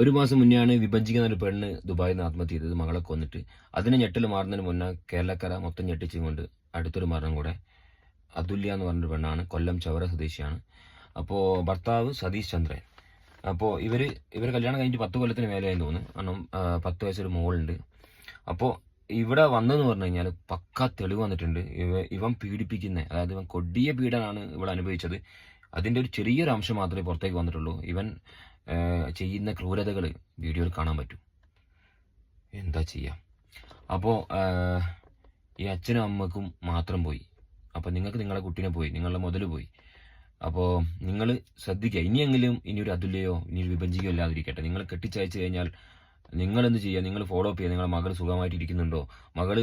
ഒരു മാസം മുന്നെയാണ് വിഭജിക്കുന്ന ഒരു പെണ്ണ് ദുബായിൽ നിന്ന് ആത്മഹത്യ ചെയ്തത് മകളെ കൊന്നിട്ട് അതിനെ ഞെട്ടൽ മാറുന്നതിന് മുന്നേ കേരളക്കര മൊത്തം ഞെട്ടിച്ചും കൊണ്ട് അടുത്തൊരു മരണം കൂടെ അതുല്യ എന്ന് പറഞ്ഞൊരു പെണ്ണാണ് കൊല്ലം ചവറ സ്വദേശിയാണ്. അപ്പോൾ ഭർത്താവ് സതീഷ് ചന്ദ്രൻ. അപ്പോൾ ഇവർ ഇവർ കല്യാണം കഴിഞ്ഞിട്ട് പത്ത് കൊല്ലത്തിന് മേലെയായി തോന്നുന്നു. കാരണം പത്ത് വയസ്സൊരു മോളുണ്ട്. അപ്പോൾ ഇവിടെ വന്നെന്ന് പറഞ്ഞു കഴിഞ്ഞാൽ പക്ക തെളിവ് വന്നിട്ടുണ്ട്. ഇവ ഇവൻ പീഡിപ്പിക്കുന്ന അതായത് ഇവൻ കൊടിയ പീഡനാണ് ഇവിടെ അനുഭവിച്ചത്. അതിന്റെ ഒരു ചെറിയൊരു അംശം മാത്രമേ പുറത്തേക്ക് വന്നിട്ടുള്ളൂ. ഇവൻ ചെയ്യുന്ന ക്രൂരതകൾ വീഡിയോയിൽ കാണാൻ പറ്റും. എന്താ ചെയ്യാം? അപ്പോൾ ഈ അച്ഛനും അമ്മക്കും മാത്രം പോയി. അപ്പോൾ നിങ്ങൾക്ക് നിങ്ങളെ കുട്ടീനെ പോയി നിങ്ങളുടെ മുതൽ പോയി. അപ്പോൾ നിങ്ങൾ ശ്രദ്ധിക്കുക. ഇനിയെങ്കിലും ഇനി ഒരു അതുല്യയോ ഇനി ഒരു വിഭജിക്കോ ഇല്ലാതിരിക്കട്ടെ. നിങ്ങൾ കെട്ടിച്ചയച്ചു കഴിഞ്ഞാൽ നിങ്ങൾ എന്ത് ചെയ്യുക? നിങ്ങൾ ഫോളോ അപ്പ് ചെയ്യുക. നിങ്ങളുടെ മകൾ സുഖമായിട്ട് ഇരിക്കുന്നുണ്ടോ മകൾ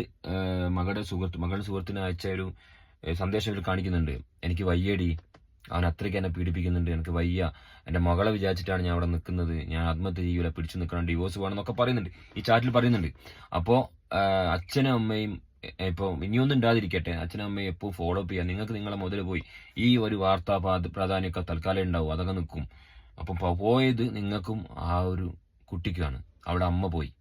മകളുടെ സുഹൃത്ത് മകളുടെ സുഹൃത്തിന് അയച്ച ഒരു സന്ദേശം കാണിക്കുന്നുണ്ട്. എനിക്ക് വയ്യടി. അവൻ അത്രയ്ക്ക് എന്നെ പീഡിപ്പിക്കുന്നുണ്ട്. എനിക്ക് വയ്യ. എന്റെ മകളെ വിചാരിച്ചിട്ടാണ് ഞാൻ അവിടെ നിൽക്കുന്നത്. ഞാൻ ആത്മഹത്യ ചെയ്യൂല പിടിച്ചു നിൽക്കണം ഡിവോഴ്സ് വേണം എന്നൊക്കെ പറയുന്നുണ്ട്. ഈ ചാറ്റിൽ പറയുന്നുണ്ട്. അപ്പോൾ അച്ഛനും അമ്മയും ഇപ്പോൾ ഇനിയൊന്നും ഉണ്ടാതിരിക്കട്ടെ അച്ഛനും അമ്മയും എപ്പോൾ ഫോളോ അപ്പ് ചെയ്യുക നിങ്ങൾക്ക് നിങ്ങളെ മുതൽ പോയി ഈ ഒരു വാർത്താ പ്രാ- പ്രാധാന്യമൊക്കെ തൽക്കാലം ഉണ്ടാവും അതൊക്കെ നിൽക്കും. അപ്പം പോയത് നിങ്ങൾക്കും ആ ഒരു കുട്ടിക്കുമാണ് അവിടെ അമ്മ പോയി.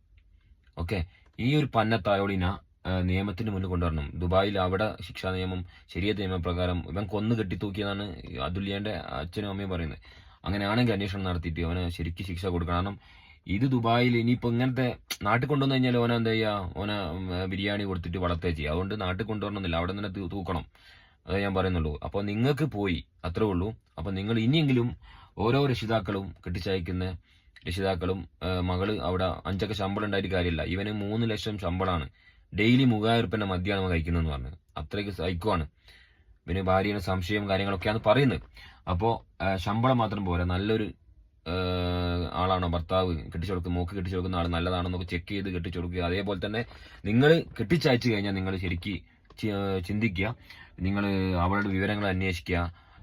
ഓക്കെ ഈ ഒരു പന്നത്തായോളിന നിയമത്തിന് മുന്നിൽ കൊണ്ടുവരണം. ദുബായിൽ അവിടെ ശിക്ഷാ നിയമം ശരിയ നിയമപ്രകാരം ഇവൻ കൊന്നു കെട്ടി തൂക്കിയതാണ് ഈ അതുല്യന്റെ അച്ഛനും അമ്മയും പറയുന്നത്. അങ്ങനെയാണെങ്കിൽ അന്വേഷണം നടത്തിയിട്ട് അവന് ശരിക്ക് ശിക്ഷ കൊടുക്കണം. കാരണം ഇത് ദുബായിൽ ഇനിയിപ്പോ ഇങ്ങനത്തെ നാട്ടിൽ കൊണ്ടുവന്നു കഴിഞ്ഞാൽ ഓന എന്താ ചെയ്യാ? ഓന ബിരിയാണി കൊടുത്തിട്ട് വളർത്തേ ചെയ്യുക അതുകൊണ്ട് നാട്ടിൽ കൊണ്ടുവരണമെന്നില്ല. അവിടെ തന്നെ തൂക്കണം. അതേ ഞാൻ പറയുന്നുള്ളൂ. അപ്പോൾ നിങ്ങൾക്ക് പോയി. അത്രേ ഉള്ളൂ. അപ്പോൾ നിങ്ങൾ ഇനിയെങ്കിലും ഓരോ രക്ഷിതാക്കളും കെട്ടിച്ചയക്കുന്ന രക്ഷിതാക്കളും മകൾ അവിടെ അഞ്ചൊക്കെ ശമ്പളം ഉണ്ടായിട്ട് കാര്യമില്ല. ഇവന് മൂന്ന് ലക്ഷം ശമ്പളമാണ് ഡെയിലി മൂവായിരം ഉറുപ്പിന്റെ മദ്യമാണ് നമ്മൾ കഴിക്കുന്നതെന്ന് പറഞ്ഞു. അത്രയ്ക്ക് സൈക്കോആണ് പിന്നെ ഭാര്യയുടെ സംശയം കാര്യങ്ങളൊക്കെയാണ് പറയുന്നത്. അപ്പോൾ ശമ്പളം മാത്രം പോരാ. നല്ലൊരു ആളാണോ? ഭർത്താവ് കെട്ടിച്ചു കൊടുക്കുന്ന മോക്ക് കെട്ടിച്ചു കൊടുക്കുന്ന ആൾ നല്ലതാണോ എന്നൊക്കെ ചെക്ക് ചെയ്ത് കെട്ടിച്ചു കൊടുക്കുക. അതേപോലെ തന്നെ നിങ്ങൾ കെട്ടിച്ചയച്ചു കഴിഞ്ഞാൽ നിങ്ങൾ ശരിക്ക് ചിന്തിക്കുക. നിങ്ങൾ അവളുടെ വിവരങ്ങൾ അന്വേഷിക്കുക.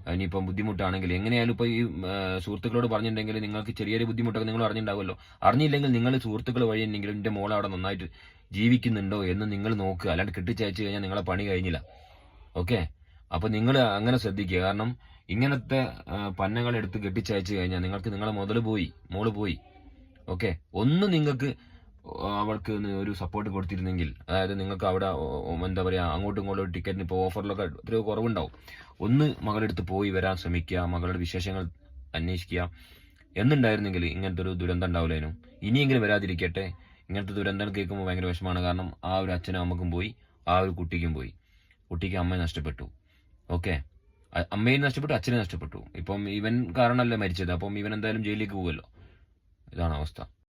ഇനിയിപ്പം ബുദ്ധിമുട്ടാണെങ്കിൽ എങ്ങനെയാലും ഇപ്പോൾ ഈ സുഹൃത്തുക്കളോട് പറഞ്ഞിട്ടുണ്ടെങ്കിൽ നിങ്ങൾക്ക് ചെറിയൊരു ബുദ്ധിമുട്ടൊക്കെ നിങ്ങൾ അറിഞ്ഞിട്ടുണ്ടാവുമല്ലോ. അറിഞ്ഞില്ലെങ്കിൽ നിങ്ങൾ സുഹൃത്തുക്കൾ വഴി എന്തെങ്കിലും എന്റെ മോൾ അവിടെ നന്നായിട്ട് ജീവിക്കുന്നുണ്ടോ എന്ന് നിങ്ങൾ നോക്കുക. അല്ലാണ്ട് കെട്ടിച്ചയച്ചു കഴിഞ്ഞാൽ നിങ്ങളെ പണി കഴിഞ്ഞില്ല. ഓക്കെ? അപ്പൊ നിങ്ങൾ അങ്ങനെ ശ്രദ്ധിക്കുക. കാരണം ഇങ്ങനത്തെ പന്നകൾ എടുത്ത് കെട്ടിച്ചയച്ചു കഴിഞ്ഞാൽ നിങ്ങൾക്ക് നിങ്ങളെ മുതൽ പോയി മോൾ പോയി. ഓക്കെ? ഒന്ന് നിങ്ങൾക്ക് അവൾക്ക് ഒരു സപ്പോർട്ട് കൊടുത്തിരുന്നെങ്കിൽ അതായത് നിങ്ങൾക്ക് അവിടെ എന്താ പറയുക അങ്ങോട്ടും ഇങ്ങോട്ടും ടിക്കറ്റിന് ഇപ്പോൾ ഓഫറിലൊക്കെ എത്രയോ കുറവുണ്ടാവും. ഒന്ന് മകളെടുത്ത് പോയി വരാൻ ശ്രമിക്കുക മകളുടെ വിശേഷങ്ങൾ അന്വേഷിക്കുക എന്നുണ്ടായിരുന്നെങ്കിൽ ഇങ്ങനത്തെ ഒരു ദുരന്തം ഉണ്ടാവില്ലേനും? ഇനിയെങ്കിലും വരാതിരിക്കട്ടെ. ഇങ്ങനത്തെ ദുരന്തം കേൾക്കുമ്പോൾ ഭയങ്കര വിഷമമാണ്. കാരണം ആ ഒരു അച്ഛനും അമ്മക്കും പോയി ആ ഒരു കുട്ടിക്കും പോയി. കുട്ടിക്ക് അമ്മയെ നഷ്ടപ്പെട്ടു. ഓക്കെ? അമ്മയെ നഷ്ടപ്പെട്ടു അച്ഛനെ നഷ്ടപ്പെട്ടു. ഇപ്പം ഇവൻ കാരണമല്ലേ മരിച്ചത്? അപ്പം ഇവൻ എന്തായാലും ജയിലിലേക്ക് പോകുമല്ലോ ഇതാണ് അവസ്ഥ.